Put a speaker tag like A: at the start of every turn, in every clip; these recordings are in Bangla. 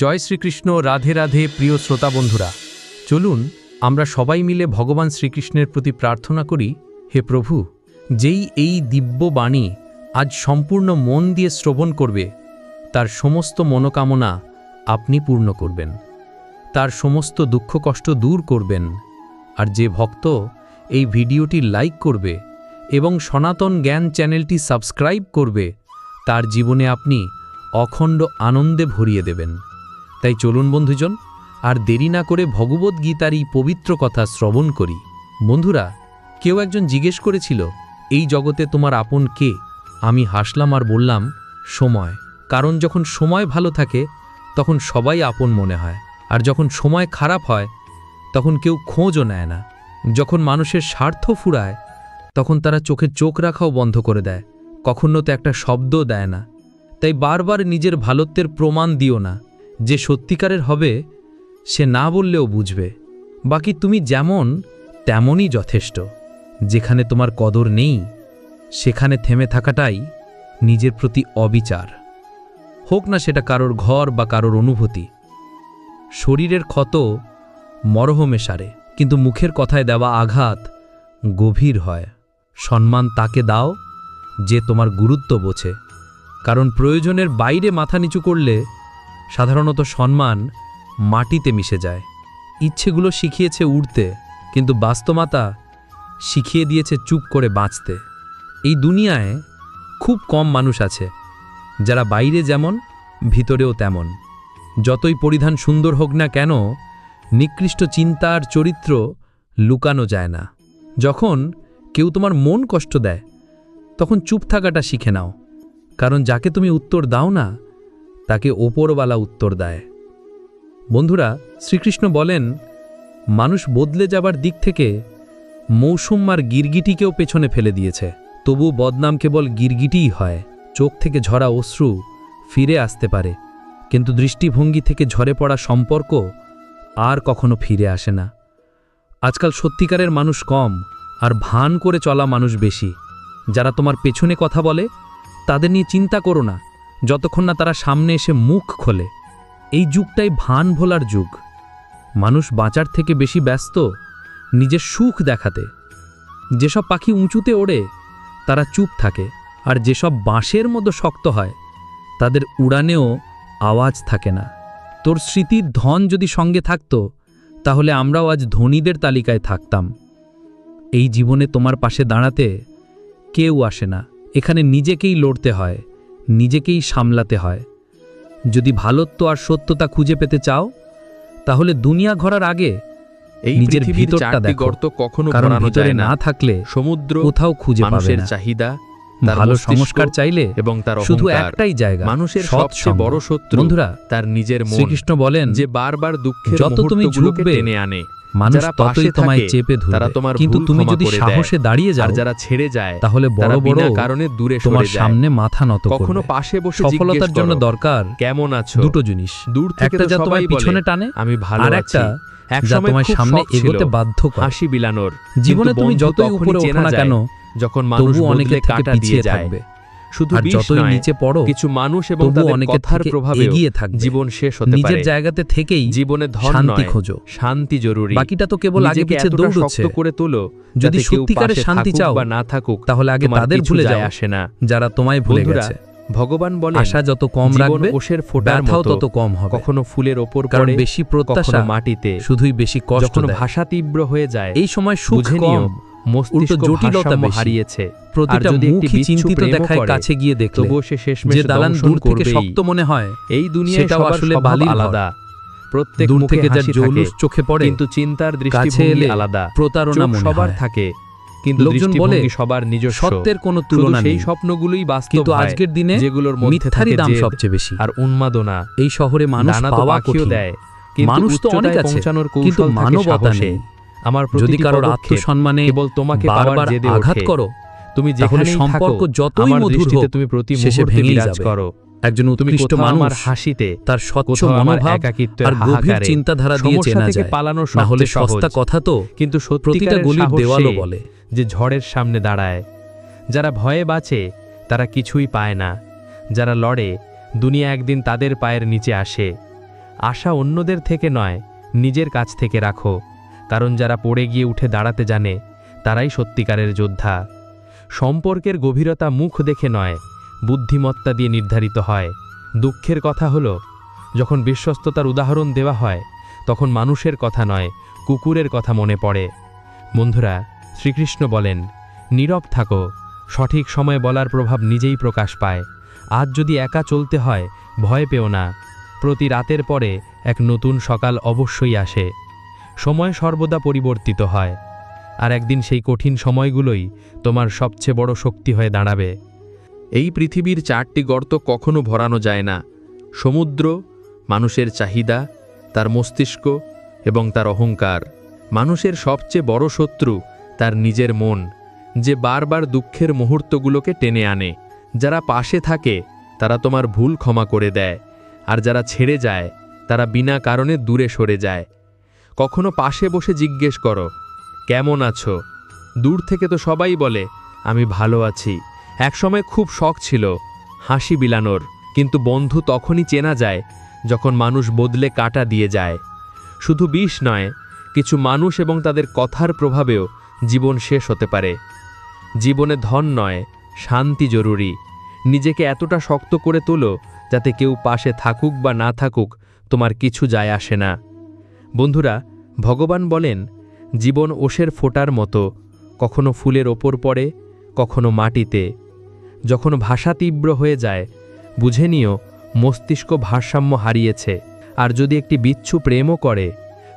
A: জয় শ্রীকৃষ্ণ, রাধে রাধে, প্রিয় শ্রোতা বন্ধুরা। চলুন, আমরা সবাই মিলে ভগবান শ্রীকৃষ্ণের প্রতি প্রার্থনা করি, হে প্রভু, যেই এই দিব্য বাণী আজ সম্পূর্ণ মন দিয়ে শ্রবণ করবে, তার সমস্ত মনোকামনা আপনি পূর্ণ করবেন। তার সমস্ত দুঃখ কষ্ট দূর করবেন, আর যে ভক্ত এই ভিডিওটি লাইক করবে এবং সনাতন জ্ঞান চ্যানেলটি সাবস্ক্রাইব করবে তার জীবনে আপনি অখণ্ড আনন্দে ভরিয়ে দেবেন। তাই চলুন বন্ধুজন, আর দেরি না করে ভগবদ্গীতার এই পবিত্র কথা শ্রবণ করি। বন্ধুরা, কেউ একজন জিজ্ঞেস করেছিল, এই জগতে তোমার আপন কে? আমি হাসলাম আর বললাম, সময়। কারণ যখন সময় ভালো থাকে, তখন সবাই আপন মনে হয়। আর যখন সময় খারাপ হয়, তখন কেউ খোঁজও নেয় না। যখন মানুষের স্বার্থ ফুরায়, তখন তারা চোখে চোখ রাখাও বন্ধ করে দেয়। কখনো তো একটা শব্দও দেয় না। তাই বারবার নিজের ভালোত্বের প্রমাণ দিও না। যে সত্যিকারের হবে, সে না বললেও বুঝবে। বাকি তুমি যেমন, তেমনই যথেষ্ট। যেখানে তোমার কদর নেই, সেখানে থেমে থাকাটাই নিজের প্রতি অবিচার। হোক না সেটা কারোর ঘর বা কারোর অনুভূতি। শরীরের ক্ষত মরহমে সারে, কিন্তু মুখের কথায় দেওয়া আঘাত গভীর হয়। সম্মান তাকে দাও যে তোমার গুরুত্ব বোঝে। কারণ প্রয়োজনের বাইরে মাথা নিচু করলে সাধারণত সম্মান মাটিতে মিশে যায়। ইচ্ছেগুলো শিখিয়েছে উড়তে, কিন্তু বাস্তবতা শিখিয়ে দিয়েছে চুপ করে বাঁচতে। এই দুনিয়ায় খুব কম মানুষ আছে, যারা বাইরে যেমন, ভিতরেও তেমন। যতই পরিধান সুন্দর হোক না কেন, নিকৃষ্ট চিন্তার চরিত্র লুকানো যায় না। যখন কেউ তোমার মন কষ্ট দেয় তখন চুপ থাকাটা শিখে নাও। কারণ যাকে তুমি উত্তর দাও না, তাকে ওপরওয়ালা উত্তর দেয়। বন্ধুরা, শ্রীকৃষ্ণ বলেন, মানুষ বদলে যাবার দিক থেকে মৌসুম আর গিরগিটিকেও পেছনে ফেলে দিয়েছে। তবু বদনাম কেবল গিরগিটিই হয়, চোখ থেকে ঝরা অশ্রু ফিরে আসতে পারে। কিন্তু দৃষ্টিভঙ্গি থেকে ঝরে পড়া সম্পর্ক আর কখনো ফিরে আসে না। আজকাল সত্যিকারের মানুষ কম আর ভান করে চলা মানুষ বেশি। যারা তোমার পেছনে কথা বলে, তাদের নিয়ে চিন্তা করো না, যতক্ষণ না তারা সামনে এসে মুখ খোলে। এই যুগটাই ভান ভোলার যুগ। মানুষ বাঁচার থেকে বেশি ব্যস্ত নিজের সুখ দেখাতে। যেসব পাখি উঁচুতে ওড়ে, তারা চুপ থাকে, আর যেসব বাঁশের মতো শক্ত হয়, তাদের উড়ানেও আওয়াজ থাকে না। তোর স্মৃতির ধন যদি সঙ্গে থাকতো, তাহলে আমরাও আজ ধনীদের তালিকায় থাকতাম। এই জীবনে তোমার পাশে দাঁড়াতে কেউ আসে না। এখানে নিজেকেই লড়তে হয় নিজেকেই সামলাতে হয়। যদি ভালোত্ব আর সত্যতা খুঁজে পেতে চাও তাহলে দুনিয়া ঘরার আগে
B: এই
A: নিজের ভিতরটা দেখো।
B: গর্ত কখনো
A: কারণ ভিতরে
B: না
A: থাকলে
B: সমুদ্র
A: কোথাও খুঁজে পাবে
B: মানুষের
A: না।
B: চাহিদা
A: ভালো সংস্কার চাইলে
B: এবং তার
A: শুধু একটাই জায়গা
B: মানুষের সবচেয়ে বড় শত্রু
A: বন্ধুরা
B: তার নিজের মন
A: শ্রীকৃষ্ণ বলেন
B: যে বারবার দুঃখের
A: যত তুমি ঝুঁকবে,
B: টেনে আনে
A: মানুষ ততই তোমায় চেপে ধরবে।
B: তোমার
A: কিন্তু তুমি যদি সাহসে দাঁড়িয়ে যাও
B: যারা ছেড়ে যায়
A: তাহলে বড় বড়
B: কারণে দূরে
A: তোমার সামনে মাথা নত
B: কখনো পাশে বসে
A: সফলতার জন্য দরকার
B: কেমন আছো?
A: দুটো জিনিস।
B: দূর থেকে
A: একটা যা তোমায় পিছনে টানে
B: আমি ভালো
A: আর
B: আছি।
A: যা
B: সময়
A: তোমায় সামনে এগোতে বাধ্য করে।
B: হাসি বিলানোর।
A: জীবনে তুমি যতই উপরে ওঠো না কেন
B: যখন মানুষ
A: থেকে
B: কাটা দিয়ে
A: থাকবে।
B: শুধু
A: যতই নিচে পড়ো
B: কিছু মানুষ এবং
A: অনেকের
B: কথার প্রভাবে
A: এগিয়ে থাকবে।
B: জীবন শেষ হতে
A: নিজের জায়গাতে থেকেই
B: জীবনে ধন
A: শান্তি খোঁজো।
B: শান্তি জরুরি।
A: বাকিটা তো কেবল আগে পিছে দৌড়চ্ছে।
B: করে তোলো
A: যদি
B: পাশে
A: শান্তি চাও
B: বা না থাকুক
A: তাহলে আগে তাদের ভুলে যাও
B: আসে না।
A: যারা তোমায় ভুলে গেছে।
B: ভগবান বলেন
A: আশা যত কম রাখবে
B: ওষের ফোটার
A: ব্যথাও তত কম হবে।
B: কখনো ফুলের ওপর
A: কারণ বেশি প্রত্যাশা
B: মাটিতে
A: শুধুই বেশি কষ্ট
B: ভাষা তীব্র হয়ে যায়
A: এই সময় সুখ কম।
B: মস্তিষ্ক
A: জটিলতা
B: হারিয়েছে।
A: প্রতিটা মুখই চিন্তিত দেখায় কাছে গিয়ে দেখলে
B: তবুও সে শেষমেশ
A: যে দালান দূর থেকে শক্ত মনে হয়
B: এই দুনিয়ায় সবার
A: আসলে
B: আলাদা। প্রত্যেক
A: দূর থেকে যার জৌলুস চোখে পড়ে
B: কিন্তু চিন্তার দৃষ্টিভঙ্গি আলাদা।
A: প্রতারণা
B: সবার থাকে কিন্তু
A: লোকজন বলে,
B: সবার নিজস্ব।
A: সত্যের কোনো তুলনা নেই।
B: স্বপ্নগুলোই বাস্তব
A: কিন্তু আজকের দিনে
B: যেগুলোর
A: মিথ্যারই
B: থাকে
A: দাম সবচেয়ে বেশি।
B: আর উন্মাদনা।
A: এই শহরে মানুষ পাওয়া কঠিন।
B: দেয়
A: মানুষ তো অনেক আছে, কিন্তু মানবতা নেই।
B: আমার
A: যদি কারোর আত্মসম্মানে
B: কেবল তোমাকে
A: বারবার আঘাত করো
B: তুমি যেখানেই
A: সম্পর্ক যতই মধুর হোক,
B: তুমি প্রতি মুহূর্তে বিরাজ
A: যাবে।
B: করো।
A: একজন উৎকৃষ্ট মানুষ
B: হাসিতে
A: তার স্বচ্ছ মনোভাব
B: একাকিত্বের
A: আর গভীর চিন্তাধারা দিয়ে চেনা যায়।
B: পালানো
A: না হলে সস্তা কথা তো
B: কিন্তু
A: প্রতিটা গলির দেওয়ালও বলে।
B: যে ঝড়ের সামনে দাঁড়ায়। যারা ভয়ে বাঁচে তারা কিছুই পায় না। যারা লড়ে দুনিয়া একদিন তাদের পায়ের নিচে আসে। আশা অন্যদের থেকে নয় নিজের কাছ থেকে রাখো। কারণ যারা পড়ে গিয়ে উঠে দাঁড়াতে জানে, তারাই সত্যিকারের যোদ্ধা। সম্পর্কের গভীরতা মুখ দেখে নয়, বুদ্ধিমত্তা দিয়ে নির্ধারিত হয়। দুঃখের কথা হলো, যখন বিশ্বস্ততার উদাহরণ দেওয়া হয়, তখন মানুষের কথা নয়, কুকুরের কথা মনে পড়ে। বন্ধুরা, শ্রীকৃষ্ণ বলেন, নীরব থাকো, সঠিক সময়ে বলার প্রভাব নিজেই প্রকাশ পায়। আজ যদি একা চলতে হয়, ভয় পেও না। প্রতি রাতের পরে এক নতুন সকাল অবশ্যই আসে। সময় সর্বদা পরিবর্তিত হয়। আর একদিন সেই কঠিন সময়গুলোই তোমার সবচেয়ে বড় শক্তি হয়ে দাঁড়াবে। এই পৃথিবীর চারটি গর্ত কখনো ভরানো যায় না। সমুদ্র, মানুষের চাহিদা, তার মস্তিষ্ক এবং তার অহংকার। মানুষের সবচেয়ে বড় শত্রু তার নিজের মন, যে বারবার দুঃখের মুহূর্তগুলোকে টেনে আনে। যারা পাশে থাকে, তারা তোমার ভুল ক্ষমা করে দেয়। আর যারা ছেড়ে যায়, তারা বিনা কারণে দূরে সরে যায়। কখনো পাশে বসে জিজ্ঞেস করো, কেমন আছো? দূর থেকে তো সবাই বলে, আমি ভালো আছি। একসময় খুব শখ ছিল হাসি বিলানোর, কিন্তু বন্ধু তখনই চেনা যায় যখন মানুষ বদলে কাটা দিয়ে যায়। শুধু বিষ নয়, কিছু মানুষ এবং তাদের কথার প্রভাবেও জীবন শেষ হতে পারে। জীবনে ধন নয়, শান্তি জরুরি। নিজেকে এতটা শক্ত করে তোলো যাতে কেউ পাশে থাকুক বা না থাকুক তোমার কিছু যায় আসে না। বন্ধুরা, ভগবান বলেন, জীবন ওষের ফোটার মতো, কখনো ফুলের ওপর পড়ে, কখনো মাটিতে। যখন ভাষা তীব্র হয়ে যায়, বুঝে নিও, মস্তিষ্ক ভারসাম্য হারিয়েছে। আর যদি একটি বিচ্ছু প্রেমও করে,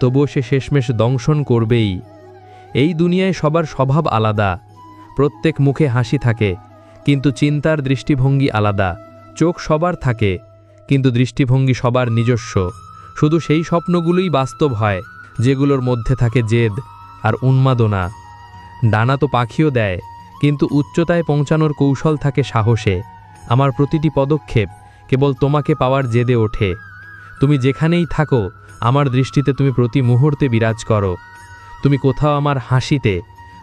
B: তবুও সে শেষমেশ দংশন করবেই। এই দুনিয়ায় সবার স্বভাব আলাদা, প্রত্যেক মুখে হাসি থাকে, কিন্তু চিন্তার দৃষ্টিভঙ্গি আলাদা। চোখ সবার থাকে, কিন্তু দৃষ্টিভঙ্গি সবার নিজস্ব। শুধু সেই স্বপ্নগুলোই বাস্তব হয়, যেগুলোর মধ্যে থাকে জেদ আর উন্মাদনা। ডানা তো পাখিও দেয়, কিন্তু উচ্চতায় পৌঁছানোর কৌশল থাকে সাহসে। আমার প্রতিটি পদক্ষেপ কেবল তোমাকে পাওয়ার জেদে ওঠে। তুমি যেখানেই থাকো, আমার দৃষ্টিতে তুমি প্রতি মুহূর্তে বিরাজ করো। তুমি কোথাও আমার হাসিতে,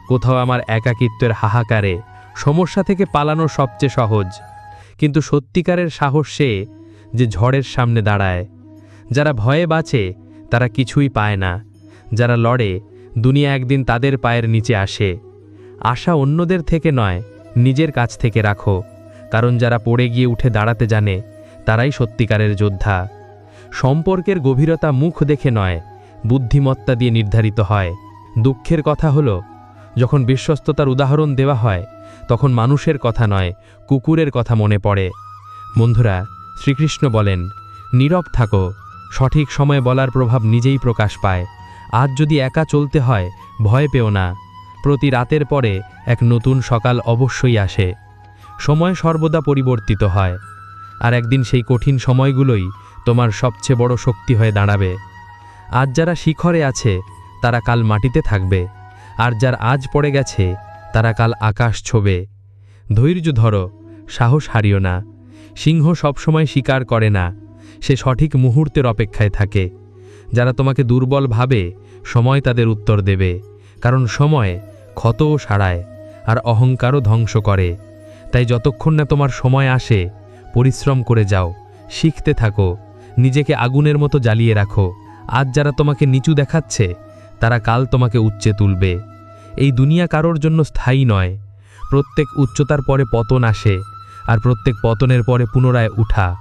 B: কোথাও আমার একাকিত্বের হাহাকারে। সমস্যা থেকে পালানো সবচেয়ে সহজ। কিন্তু সত্যিকারের সাহস সে যে ঝড়ের সামনে দাঁড়ায়। যারা ভয়ে বাঁচে, তারা কিছুই পায় না। যারা লড়ে, দুনিয়া একদিন তাদের পায়ের নিচে আসে। আশা অন্যদের থেকে নয়, নিজের কাছ থেকে রাখো। কারণ যারা পড়ে গিয়ে উঠে দাঁড়াতে জানে, তারাই সত্যিকারের যোদ্ধা। সম্পর্কের গভীরতা মুখ দেখে নয়, বুদ্ধিমত্তা দিয়ে নির্ধারিত হয়। দুঃখের কথা হলো, যখন বিশ্বস্ততার উদাহরণ দেওয়া হয়, তখন মানুষের কথা নয়, কুকুরের কথা মনে পড়ে। বন্ধুরা, শ্রীকৃষ্ণ বলেন, নীরব থাকো সঠিক সময়ে বলার প্রভাব নিজেই প্রকাশ পায়। আজ যদি একা চলতে হয়, ভয় পেও না। প্রতি রাতের পরে এক নতুন সকাল অবশ্যই আসে। সময় সর্বদা পরিবর্তিত হয়। আর একদিন সেই কঠিন সময়গুলোই তোমার সবচেয়ে বড় শক্তি হয়ে দাঁড়াবে। আজ যারা শিখরে আছে, তারা কাল মাটিতে থাকবে। আর যার আজ পড়ে গেছে, তারা কাল আকাশ ছোবে। ধৈর্য ধরো, সাহস হারিও না। সিংহ সবসময় শিকার করে না। সে সঠিক মুহূর্তের অপেক্ষায় থাকে। যারা তোমাকে দুর্বল ভাবে, সময় তাদের উত্তর দেবে। কারণ সময় ক্ষতও সারায় আর অহংকারও ধ্বংস করে। তাই যতক্ষণ না তোমার সময় আসে, পরিশ্রম করে যাও, শিখতে থাকো, নিজেকে আগুনের মতো জ্বালিয়ে রাখো। আজ যারা তোমাকে নিচু দেখাচ্ছে, তারা কাল তোমাকে উচ্চে তুলবে। এই দুনিয়া কারোর জন্য স্থায়ী নয়। প্রত্যেক উচ্চতার পরে পতন আসে, আর প্রত্যেক পতনের পরে পুনরায় উঠা।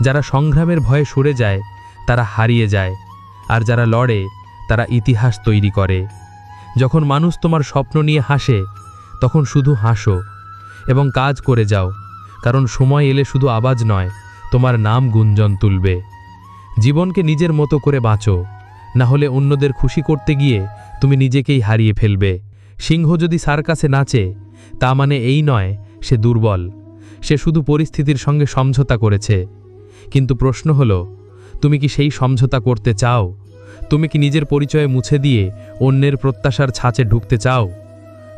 B: যারা সংগ্রামের ভয়ে সরে যায়, তারা হারিয়ে যায়, আর যারা লড়ে, তারা ইতিহাস তৈরি করে। যখন মানুষ তোমার স্বপ্ন নিয়ে হাসে, তখন শুধু হাসো এবং কাজ করে যাও, কারণ সময় এলে শুধু আওয়াজ নয়, তোমার নাম গুঞ্জন তুলবে। জীবনকে নিজের মতো করে বাঁচো, না হলে অন্যদের খুশি করতে গিয়ে তুমি নিজেকেই হারিয়ে ফেলবে। সিংহ যদি সার্কাসে নাচে, তা মানে এই নয়, সে দুর্বল। সে শুধু পরিস্থিতির সঙ্গে সমঝোতা করেছে। কিন্তু প্রশ্ন হলো, তুমি কি সেই সমঝোতা করতে চাও? তুমি কি নিজের পরিচয়ে মুছে দিয়ে অন্যের প্রত্যাশার ছাঁচে ঢুকতে চাও?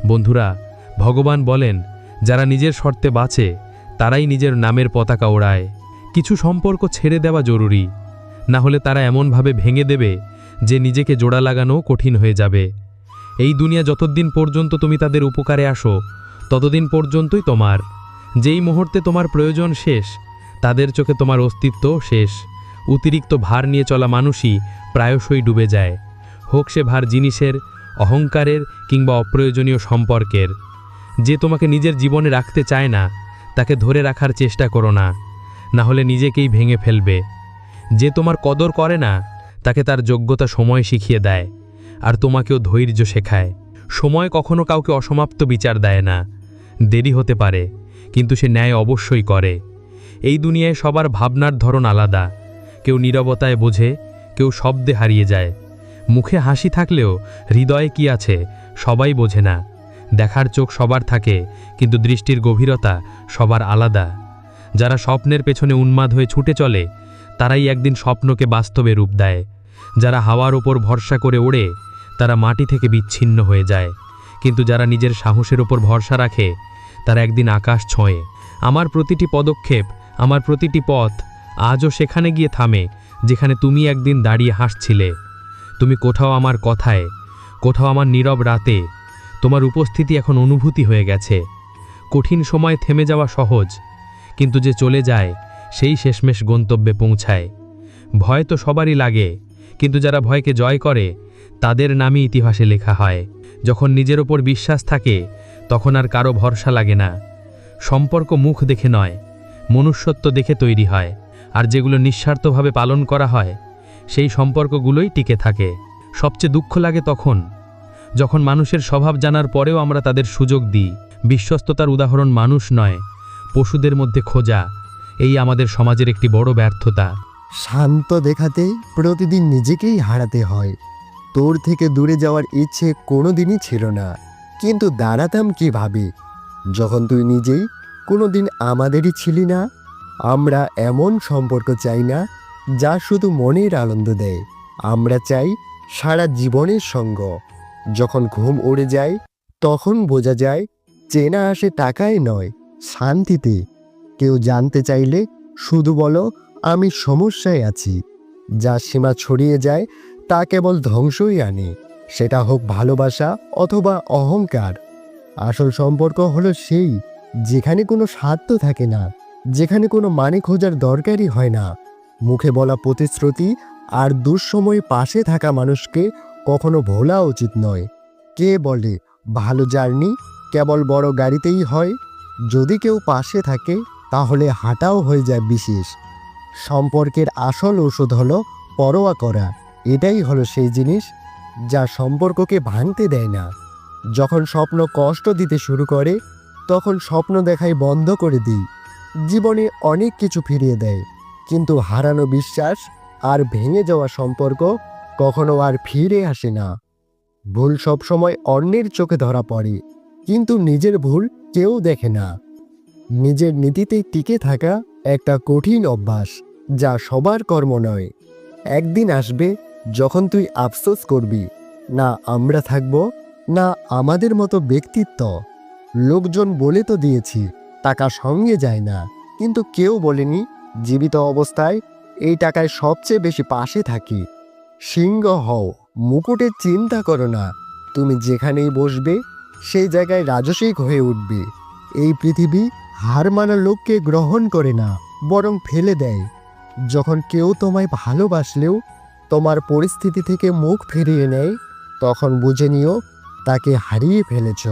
B: বন্ধুরা, ভগবান বলেন, যারা নিজের শর্তে বাঁচে, তারাই নিজের নামের পতাকা ওড়ায়। কিছু সম্পর্ক ছেড়ে দেওয়া জরুরি। না হলে তারা এমনভাবে ভেঙে দেবে যে নিজেকে জোড়া লাগানো কঠিন হয়ে যাবে। এই দুনিয়া যতদিন পর্যন্ত তুমি তাদের উপকারে আসো, ততদিন পর্যন্তই তোমার। যেই মুহূর্তে তোমার প্রয়োজন শেষ তাদের চোখে তোমার অস্তিত্ব শেষ। অতিরিক্ত ভার নিয়ে চলা মানুষই প্রায়শই ডুবে যায়। হোক সে ভার জিনিসের, অহংকারের কিংবা অপ্রয়োজনীয় সম্পর্কের। যে তোমাকে নিজের জীবনে রাখতে চায় না, তাকে ধরে রাখার চেষ্টা করো না না হলে নিজেকেই ভেঙে ফেলবে। যে তোমার কদর করে না, তাকে তার যোগ্যতা সময় শিখিয়ে দেয়, আর তোমাকেও ধৈর্য শেখায়। সময় কখনো কাউকে অসমাপ্ত বিচার দেয় না। দেরি হতে পারে, কিন্তু সে ন্যায় অবশ্যই করে। এই দুনিয়ায় সবার ভাবনার ধরন আলাদা। কেউ নীরবতায় বোঝে, কেউ শব্দে হারিয়ে যায়। মুখে হাসি থাকলেও হৃদয়ে কি আছে, সবাই বোঝে না। দেখার চোখ সবার থাকে, কিন্তু দৃষ্টির গভীরতা সবার আলাদা। যারা স্বপ্নের পেছনে উন্মাদ হয়ে ছুটে চলে, তারাই একদিন স্বপ্নকে বাস্তবে রূপ দেয়। যারা হাওয়ার ওপর ভরসা করে ওড়ে, তারা মাটি থেকে বিচ্ছিন্ন হয়ে যায়। কিন্তু যারা নিজের সাহসের ওপর ভরসা রাখে, তারা একদিন আকাশ ছোঁয়ে। আমার প্রতিটি পদক্ষেপ আমার প্রতিটি পথ আজও সেখানে গিয়ে থামে, যেখানে তুমি একদিন দাঁড়িয়ে হাসছিলে। তুমি কোথাও আমার কথায়, কোথাও আমার নীরব রাতে, তোমার উপস্থিতি এখন অনুভূতি হয়ে গেছে। কঠিন সময় থেমে যাওয়া সহজ, কিন্তু যে চলে যায়, সেই শেষমেশ গন্তব্যে পৌঁছায়। ভয় তো সবারই লাগে, কিন্তু যারা ভয়কে জয় করে, তাদের নামই ইতিহাসে লেখা হয়। যখন নিজের ওপর বিশ্বাস থাকে, তখন আর কারও ভরসা লাগে না। সম্পর্ক মুখ দেখে নয় মনুষ্যত্ব দেখে তৈরি হয়, আর যেগুলো নিঃস্বার্থভাবে পালন করা হয়, সেই সম্পর্কগুলোই টিকে থাকে। সবচেয়ে দুঃখ লাগে তখন, যখন মানুষের স্বভাব জানার পরেও আমরা তাদের সুযোগ দিই। বিশ্বস্ততার উদাহরণ মানুষ নয়, পশুদের মধ্যে খোঁজা, এই আমাদের সমাজের একটি বড় ব্যর্থতা।
C: শান্ত দেখাতে প্রতিদিন নিজেকেই হারাতে হয়। তোর থেকে দূরে যাওয়ার ইচ্ছে কোনোদিনই ছিল না। কিন্তু দাঁড়াতাম কীভাবে? যখন তুই নিজেই কোনোদিন আমাদেরই ছিলি না। আমরা এমন সম্পর্ক চাই না, যা শুধু মনের আনন্দ দেয়। আমরা চাই সারা জীবনের সঙ্গ। যখন ঘুম উড়ে যায়, তখন বোঝা যায়, চেনা আসে টাকায় নয়, শান্তিতে। কেউ জানতে চাইলে, শুধু বলো, আমি সমস্যায় আছি। যা সীমা ছড়িয়ে যায়, তা কেবল ধ্বংসই আনে। সেটা হোক ভালোবাসা অথবা অহংকার। আসল সম্পর্ক হলো সেই যেখানে কোনো স্বার্থ থাকে না, যেখানে কোনো মানে খোঁজার দরকারই হয় না। মুখে বলা প্রতিশ্রুতি আর দুঃসময়ে পাশে থাকা মানুষকে কখনো ভোলা উচিত নয়। কে বলে, ভালো জার্নি কেবল বড় গাড়িতেই হয়। যদি কেউ পাশে থাকে, তাহলে হাঁটাও হয়ে যায় বিশেষ। সম্পর্কের আসল ওষুধ হলো পরোয়া করা। এটাই হলো সেই জিনিস যা সম্পর্ককে ভাঙতে দেয় না। যখন স্বপ্ন কষ্ট দিতে শুরু করে তখন স্বপ্ন দেখাই বন্ধ করে দিই। জীবনে অনেক কিছু ফিরিয়ে দেয়, কিন্তু হারানো বিশ্বাস আর ভেঙে যাওয়া সম্পর্ক কখনো আর ফিরে আসে না। ভুল সবসময় অন্যের চোখে ধরা পড়ে, কিন্তু নিজের ভুল কেউ দেখে না। নিজের নীতিতে টিকে থাকা একটা কঠিন অভ্যাস, যা সবার কর্ম নয়। একদিন আসবে যখন তুই আফসোস করবি, না আমরা থাকব, না আমাদের মতো ব্যক্তিত্ব। লোকজন বলে তো দিয়েছি, টাকা সঙ্গে যায় না। কিন্তু কেউ বলেনি, জীবিত অবস্থায় এই টাকায় সবচেয়ে বেশি পাশে থাকি। সিংহ হও মুকুটের চিন্তা করো না। তুমি যেখানেই বসবে, সেই জায়গায় রাজসিক হয়ে উঠবে। এই পৃথিবী হার মানা লোককে গ্রহণ করে না, বরং ফেলে দেয়। যখন কেউ তোমায় ভালোবাসলেও তোমার পরিস্থিতি থেকে মুখ ফিরিয়ে নেয়, তখন বুঝে নিও, তাকে হারিয়ে ফেলেছ।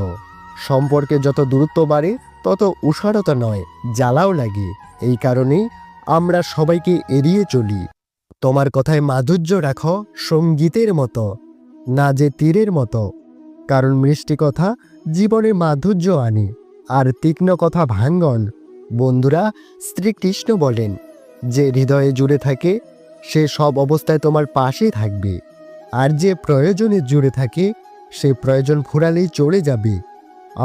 C: সম্পর্কে যত দূরত্ব বাড়ে, তত উষারতা নয়, জ্বালাও লাগে। এই কারণেই আমরা সবাইকে এড়িয়ে চলি। তোমার কথায় মাধুর্য রাখো, সঙ্গীতের মতো, না যে তীরের মতো। কারণ মিষ্টি কথা জীবনে মাধুর্য আনে, আর তীক্ষ্ণ কথা ভাঙ্গন বন্ধুরা, শ্রীকৃষ্ণ বলেন, যে হৃদয়ে জুড়ে থাকে, সে সব অবস্থায় তোমার পাশে থাকবে। আর যে প্রয়োজনে জুড়ে থাকে, সে প্রয়োজন ফুরালেই চলে যাবে।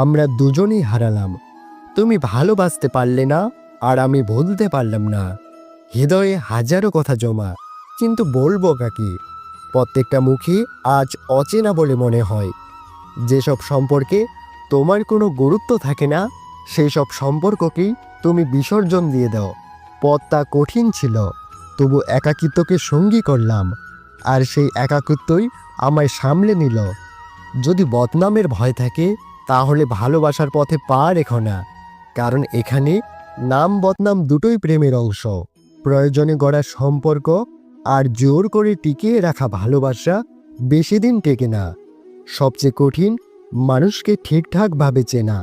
C: আমরা দুজনেই হারালাম। তুমি ভালোবাসতে পারলে না, আর আমি বলতে পারলাম না। হৃদয়ে হাজারো কথা জমা, কিন্তু বলব কাকে? প্রত্যেকটা মুখে আজ অচেনা বলে মনে হয়। যেসব সম্পর্কে তোমার কোনো গুরুত্ব থাকে না সেই সব সম্পর্ককেই তুমি বিসর্জন দিয়ে দাও। পথটা কঠিন ছিল, তবু একাকিত্বকে সঙ্গী করলাম, আর সেই একাকিত্বই আমায় সামলে নিল। যদি বদনামের ভয় থাকে তাহলে ভালোবাসার পথে পা রেখো না, কারণ এখানে নাম বদনাম দুটোই প্রেমের অংশ। প্রয়োজনে গড়া সম্পর্ক আর জোর করে টিকিয়ে রাখা ভালোবাসা বেশি দিন টেকে না। সবচেয়ে কঠিন, মানুষকে ঠিকঠাকভাবে চেনা।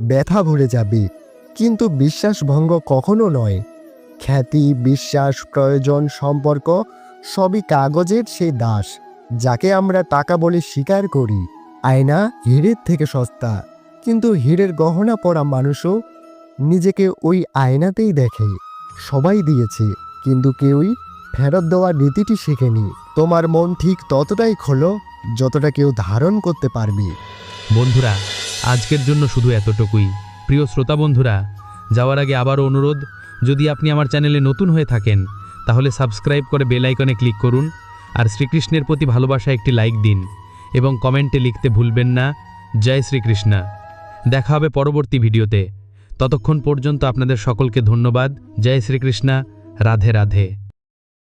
C: ব্যথা ভরে যাবে, কিন্তু বিশ্বাস ভঙ্গ কখনো নয়। খ্যাতি, বিশ্বাস, প্রয়োজন, সম্পর্ক সবই কাগজের সেই দাস, যাকে আমরা টাকা বলে স্বীকার করি। আয়না হীরের থেকে সস্তা। কিন্তু হীরের গহনা পরা মানুষও নিজেকে ওই আয়নাতেই দেখে। সবাই দিয়েছে, কিন্তু কেউই ফেরত দেওয়ার রীতিটি শেখেনি। তোমার মন ঠিক ততটাই খোলো, যতটা কেউ ধারণ করতে পারবে।
B: বন্ধুরা, আজকের জন্য শুধু এতটুকুই। প্রিয় শ্রোতা বন্ধুরা, যাওয়ার আগে আবারও অনুরোধ, যদি আপনি আমার চ্যানেলে নতুন হয়ে থাকেন, তাহলে সাবস্ক্রাইব করে বেল আইকনে ক্লিক করুন, আর শ্রীকৃষ্ণের প্রতি ভালোবাসা একটি লাইক দিন। এবং কমেন্টে লিখতে ভুলবেন না। জয় শ্রীকৃষ্ণা। দেখা হবে পরবর্তী ভিডিওতে। ততক্ষণ পর্যন্ত আপনাদের সকলকে ধন্যবাদ। জয় শ্রীকৃষ্ণা। রাধে রাধে।